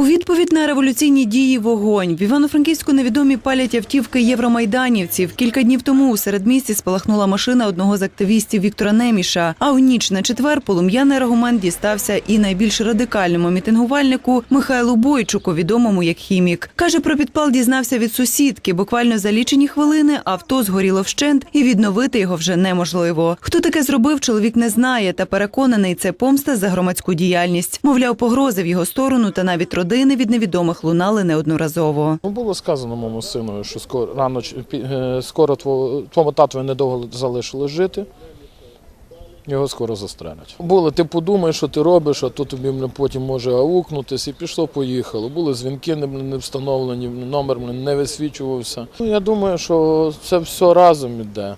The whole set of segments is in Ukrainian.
Ou Відповідь на революційні дії вогонь в Івано-Франківську невідомі палять автівки євромайданівців. Кілька днів тому у середмісті спалахнула машина одного з активістів Віктора Неміша. А у ніч на четвер полум'яний аргумент дістався і найбільш радикальному мітингувальнику Михайлу Бойчуку, відомому як хімік. Каже, про підпал дізнався від сусідки. Буквально за лічені хвилини авто згоріло вщент, і відновити його вже неможливо. Хто таке зробив, чоловік не знає та переконаний, це помста за громадську діяльність. Мовляв, погрози в його сторону та навіть родини від невідомих лунали неодноразово. Ну, було сказано моєму сину, що скоро рано е, скоро твого, твому татові недовго залишили жити. Його скоро застрелять. Було, ти подумай, що ти робиш, а то тобі потім може аукнутись, і пішло, поїхало. Були дзвінки не, встановлені, номер не висвічувався. Ну, я думаю, що це все разом іде.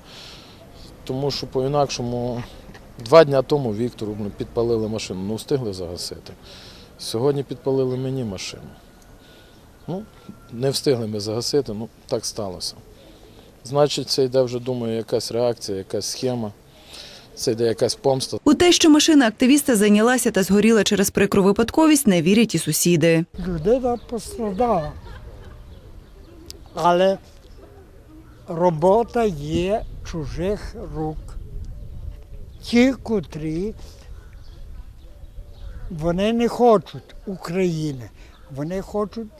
Тому що по-інакшому два дні тому Віктору підпалили машину, ну встигли загасити. Сьогодні підпалили мені машину. Ну, не встигли ми загасити, ну так сталося. Значить, це йде вже, думаю, якась реакція, якась схема, це йде якась помста. У те, що машина активіста зайнялася та згоріла через прикру випадковість, не вірять і сусіди. людина пострадала. Але робота є чужих рук. Ті, котрі вони не хочуть України, вони хочуть,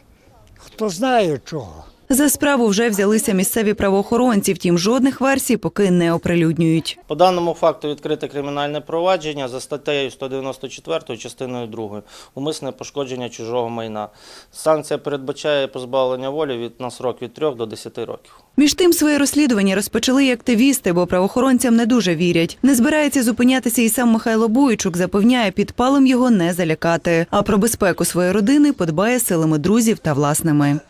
хто знає чого. За справу вже взялися місцеві правоохоронці, втім жодних версій поки не оприлюднюють. По даному факту відкрите кримінальне провадження за статтею 194 частиною 2 умисне пошкодження чужого майна. Санкція передбачає позбавлення волі від на срок від 3 до 10 років. Між тим своє розслідування розпочали й активісти, бо правоохоронцям не дуже вірять. Не збирається зупинятися і сам Михайло Бойчук запевняє, підпалом його не залякати. А про безпеку своєї родини подбає силами друзів та власними.